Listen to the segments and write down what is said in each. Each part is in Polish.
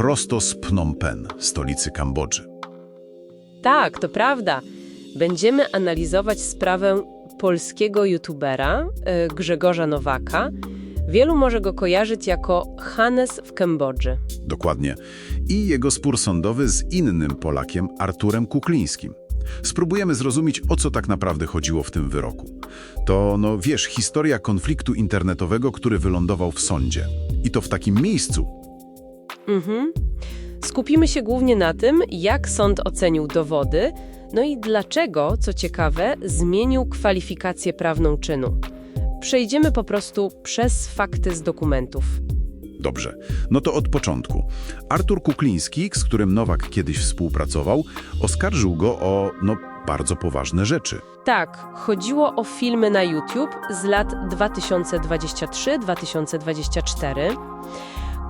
prosto z Phnom Penh, stolicy Kambodży. Tak, to prawda. Będziemy analizować sprawę polskiego youtubera e, Grzegorza Nowaka. Wielu może go kojarzyć jako Hannes w Kambodży. Dokładnie. I jego spór sądowy z innym Polakiem, Arturem Kuklińskim. Spróbujemy zrozumieć, o co tak naprawdę chodziło w tym wyroku. To, no wiesz, historia konfliktu internetowego, który wylądował w sądzie. I to w takim miejscu. Mhm. Skupimy się głównie na tym, jak sąd ocenił dowody, no i dlaczego, co ciekawe, zmienił kwalifikację prawną czynu. Przejdziemy po prostu przez fakty z dokumentów. Dobrze, no to od początku. Artur Kukliński, z którym Nowak kiedyś współpracował, oskarżył go o, no, bardzo poważne rzeczy. Tak, chodziło o filmy na YouTube z lat 2023-2024.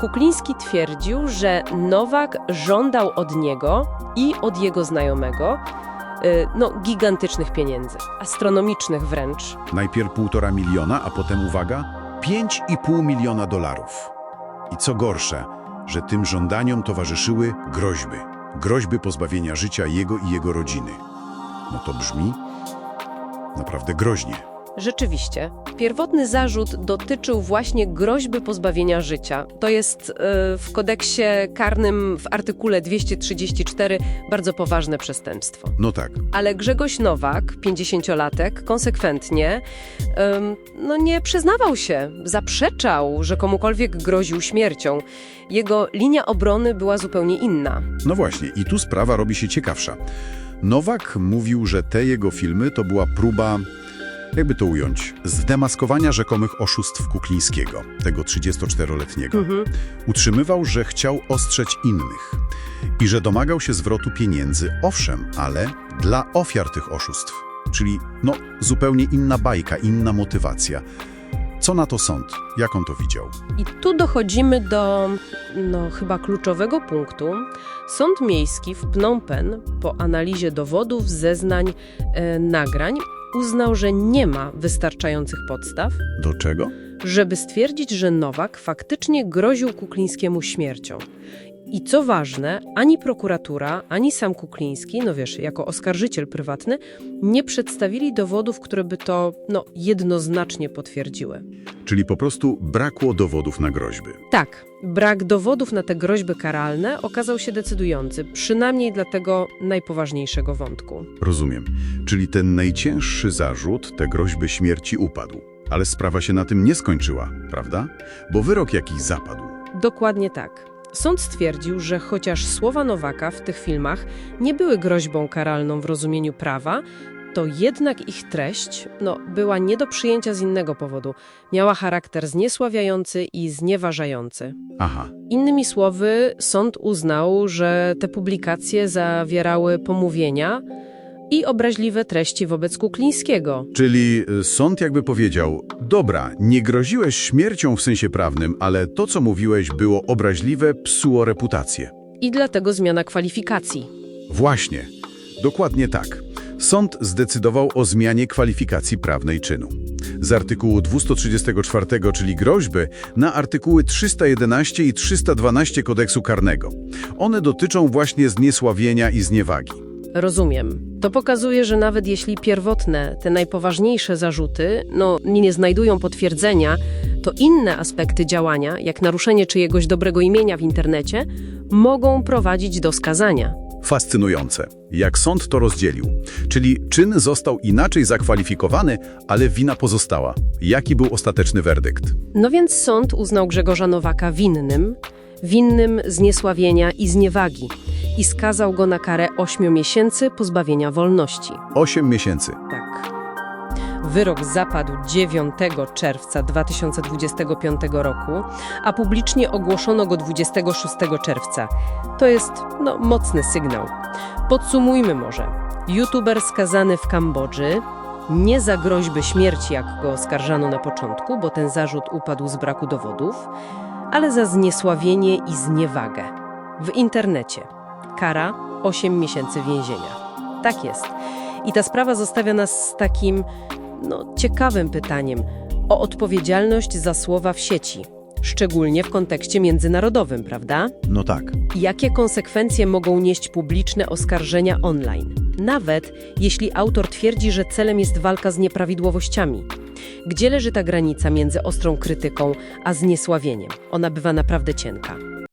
Kukliński twierdził, że Nowak żądał od niego i od jego znajomego y, no, gigantycznych pieniędzy, astronomicznych wręcz. Najpierw półtora miliona, a potem, uwaga, 5,5 miliona dolarów. I co gorsze, że tym żądaniom towarzyszyły groźby. Groźby pozbawienia życia jego i jego rodziny. No to brzmi naprawdę groźnie. Rzeczywiście, pierwotny zarzut dotyczył właśnie groźby pozbawienia życia. To jest y, w kodeksie karnym w artykule 234 bardzo poważne przestępstwo. No tak, Ale Grzegorz Nowak, 50-latek, konsekwentnie no nie przyznawał się, zaprzeczał, że komukolwiek groził śmiercią. Jego linia obrony była zupełnie inna. no właśnie, i tu sprawa robi się ciekawsza. Nowak mówił, że te jego filmy to była próba, jakby to ująć, zdemaskowania rzekomych oszustw Kuklińskiego, tego 34-letniego. Utrzymywał, że chciał ostrzec innych i że domagał się zwrotu pieniędzy, owszem, ale dla ofiar tych oszustw. Czyli, no, zupełnie inna bajka, inna motywacja. Co na to sąd? Jak on to widział? I tu dochodzimy do, no, chyba kluczowego punktu. Sąd Miejski w Phnom Penh po analizie dowodów, zeznań, e, nagrań uznał, że nie ma wystarczających podstaw, Do czego? żeby stwierdzić, że Nowak faktycznie groził Kuklińskiemu śmiercią. I co ważne, ani prokuratura, ani sam Kukliński, no wiesz, jako oskarżyciel prywatny, nie przedstawili dowodów, które by to no, jednoznacznie potwierdziły. Czyli po prostu brakło dowodów na groźby. Tak, brak dowodów na te groźby karalne okazał się decydujący, przynajmniej dla tego najpoważniejszego wątku. Rozumiem. Czyli ten najcięższy zarzut, te groźby śmierci upadł. Ale sprawa się na tym nie skończyła, prawda? Bo wyrok jakiś zapadł. Dokładnie tak. Sąd stwierdził, że chociaż słowa Nowaka w tych filmach nie były groźbą karalną w rozumieniu prawa, to jednak ich treść no, była nie do przyjęcia z innego powodu. Miała charakter zniesławiający i znieważający. Aha, Innymi słowy, sąd uznał, że te publikacje zawierały pomówienia i obraźliwe treści wobec Kuklińskiego. czyli y, sąd jakby powiedział, dobra, nie groziłeś śmiercią w sensie prawnym, ale to, co mówiłeś, było obraźliwe, psuło reputację. I dlatego zmiana kwalifikacji. Właśnie, dokładnie tak. Sąd zdecydował o zmianie kwalifikacji prawnej czynu. Z artykułu 234, czyli groźby, na artykuły 311 i 312 kodeksu karnego. One dotyczą właśnie zniesławienia i zniewagi. Rozumiem. To pokazuje, że nawet jeśli pierwotne, te najpoważniejsze zarzuty, no, nie znajdują potwierdzenia, to inne aspekty działania, jak naruszenie czyjegoś dobrego imienia w internecie, mogą prowadzić do skazania. Fascynujące, jak sąd to rozdzielił. Czyli czyn został inaczej zakwalifikowany, ale wina pozostała. Jaki był ostateczny werdykt? No więc sąd uznał Grzegorza Nowaka winnym, winnym zniesławienia i zniewagi i skazał go na karę 8 miesięcy pozbawienia wolności. 8 miesięcy. Tak. Wyrok zapadł 9 czerwca 2025 roku, a publicznie ogłoszono go 26 czerwca. To jest no, mocny sygnał. Podsumujmy może. YouTuber skazany w Kambodży, nie za groźby śmierci, jak go oskarżano na początku, bo ten zarzut upadł z braku dowodów, ale za zniesławienie i zniewagę. W internecie. Kara 8 miesięcy więzienia. Tak jest. I ta sprawa zostawia nas z takim, no, ciekawym pytaniem o odpowiedzialność za słowa w sieci, szczególnie w kontekście międzynarodowym, prawda? No tak. Jakie konsekwencje mogą nieść publiczne oskarżenia online? Nawet jeśli autor twierdzi, że celem jest walka z nieprawidłowościami. Gdzie leży ta granica między ostrą krytyką a zniesławieniem? Ona bywa naprawdę cienka.